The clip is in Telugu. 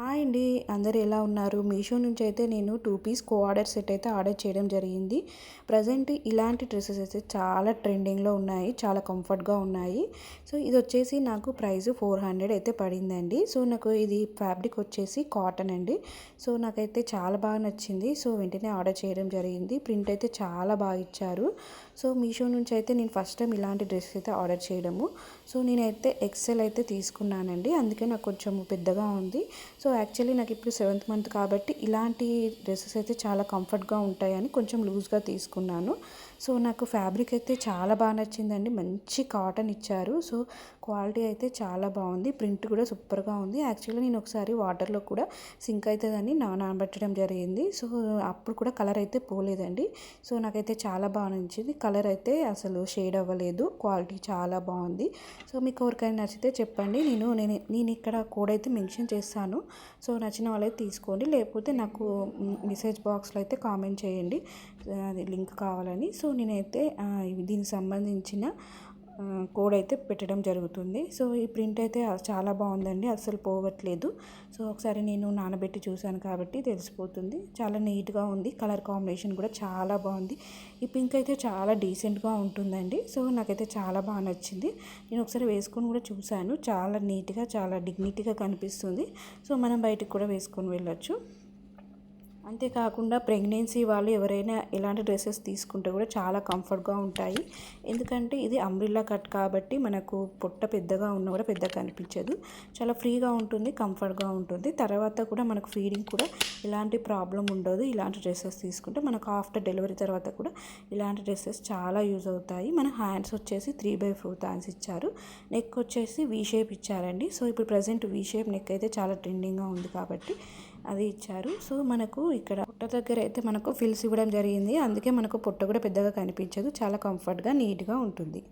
హాయ్ అండి అందరు ఎలా ఉన్నారు? మీషో నుంచి అయితే నేను టూ పీస్ కో ఆర్డర్ సెట్ అయితే ఆర్డర్ చేయడం జరిగింది. ప్రజెంట్ ఇలాంటి డ్రెస్సెస్ అయితే చాలా ట్రెండింగ్లో ఉన్నాయి చాలా కంఫర్ట్గా ఉన్నాయి. సో ఇది వచ్చేసి నాకు ప్రైస్ ఫోర్ హండ్రెడ్ అయితే పడిందండి. సో నాకు ఇది ఫ్యాబ్రిక్ వచ్చేసి కాటన్ అండి. సో నాకైతే చాలా బాగా నచ్చింది. సో వెంటనే ఆర్డర్ చేయడం జరిగింది. ప్రింట్ అయితే చాలా బాగా ఇచ్చారు. సో మీషో నుంచి అయితే నేను ఫస్ట్ టైం ఇలాంటి డ్రెస్ అయితే ఆర్డర్ చేయడము. సో నేనైతే ఎక్సెల్ అయితే తీసుకున్నానండి. అందుకే నాకు కొంచెం పెద్దగా ఉంది. సో యాక్చువల్లీ నాకు ఇప్పుడు సెవెంత్ మంత్ కాబట్టి ఇలాంటి డ్రెస్సెస్ అయితే చాలా కంఫర్ట్గా ఉంటాయని కొంచెం లూజ్గా తీసుకున్నాను. సో నాకు ఫ్యాబ్రిక్ అయితే చాలా బాగా నచ్చిందండి. మంచి కాటన్ ఇచ్చారు. సో క్వాలిటీ అయితే చాలా బాగుంది. ప్రింట్ కూడా సూపర్గా ఉంది. యాక్చువల్లీ నేను ఒకసారి వాటర్లో కూడా సింక్ అవుతుందని నా నానబెట్టడం జరిగింది. సో అప్పుడు కూడా కలర్ అయితే పోలేదండి. సో నాకైతే చాలా బాగా నచ్చింది. కలర్ అయితే అసలు షేడ్ అవ్వలేదు. క్వాలిటీ చాలా బాగుంది. సో మీకు ఎవరికైనా నచ్చితే చెప్పండి. నేను నేను నేను ఇక్కడ కోడ్ అయితే మెన్షన్ చేస్తాను. సో నచ్చిన వాళ్ళైతే తీసుకోండి. లేకపోతే నాకు మెసేజ్ బాక్స్లో అయితే కామెంట్ చేయండి. అది లింక్ కావాలని. సో నేనైతే దీనికి సంబంధించిన కోడ్ అయితే పెట్టడం జరుగుతుంది. సో ఈ ప్రింట్ అయితే చాలా బాగుందండి. అస్సలు పోవట్లేదు. సో ఒకసారి నేను నానబెట్టి చూశాను కాబట్టి తెలిసిపోతుంది. చాలా నీట్గా ఉంది. కలర్ కాంబినేషన్ కూడా చాలా బాగుంది. ఈ పింక్ అయితే చాలా డీసెంట్గా ఉంటుందండి. సో నాకైతే చాలా బాగా నచ్చింది. నేను ఒకసారి వేసుకొని కూడా చూశాను. చాలా నీట్గా చాలా డిగ్నిటీగా కనిపిస్తుంది. సో మనం బయటకు కూడా వేసుకొని వెళ్ళొచ్చు. అంతేకాకుండా ప్రెగ్నెన్సీ వాళ్ళు ఎవరైనా ఇలాంటి డ్రెస్సెస్ తీసుకుంటే కూడా చాలా కంఫర్ట్గా ఉంటాయి. ఎందుకంటే ఇది అంబ్రిల్లా కట్ కాబట్టి మనకు పొట్ట పెద్దగా ఉన్నా కూడా పెద్దగా కనిపించదు. చాలా ఫ్రీగా ఉంటుంది కంఫర్ట్గా ఉంటుంది. తర్వాత కూడా మనకు ఫీడింగ్ కూడా ఎలాంటి ప్రాబ్లం ఉండదు. ఇలాంటి డ్రెస్సెస్ తీసుకుంటే మనకు ఆఫ్టర్ డెలివరీ తర్వాత కూడా ఇలాంటి డ్రెస్సెస్ చాలా యూజ్ అవుతాయి. మన హ్యాండ్స్ వచ్చేసి త్రీ బై ఫోర్ హ్యాండ్స్ ఇచ్చారు. నెక్ వచ్చేసి వీ షేప్ ఇచ్చారండి. సో ఇప్పుడు ప్రజెంట్ వీ షేప్ నెక్ అయితే చాలా ట్రెండింగ్గా ఉంది కాబట్టి అది ఇచ్చారు. సో మనకు ఇక్కడ పొట్ట దగ్గర అయితే మనకు ఫిల్స్ ఇవ్వడం జరిగింది. అందుకే మనకు పొట్ట కూడా పెద్దగా కనిపించదు. చాలా కంఫర్ట్గా నీట్గా ఉంటుంది.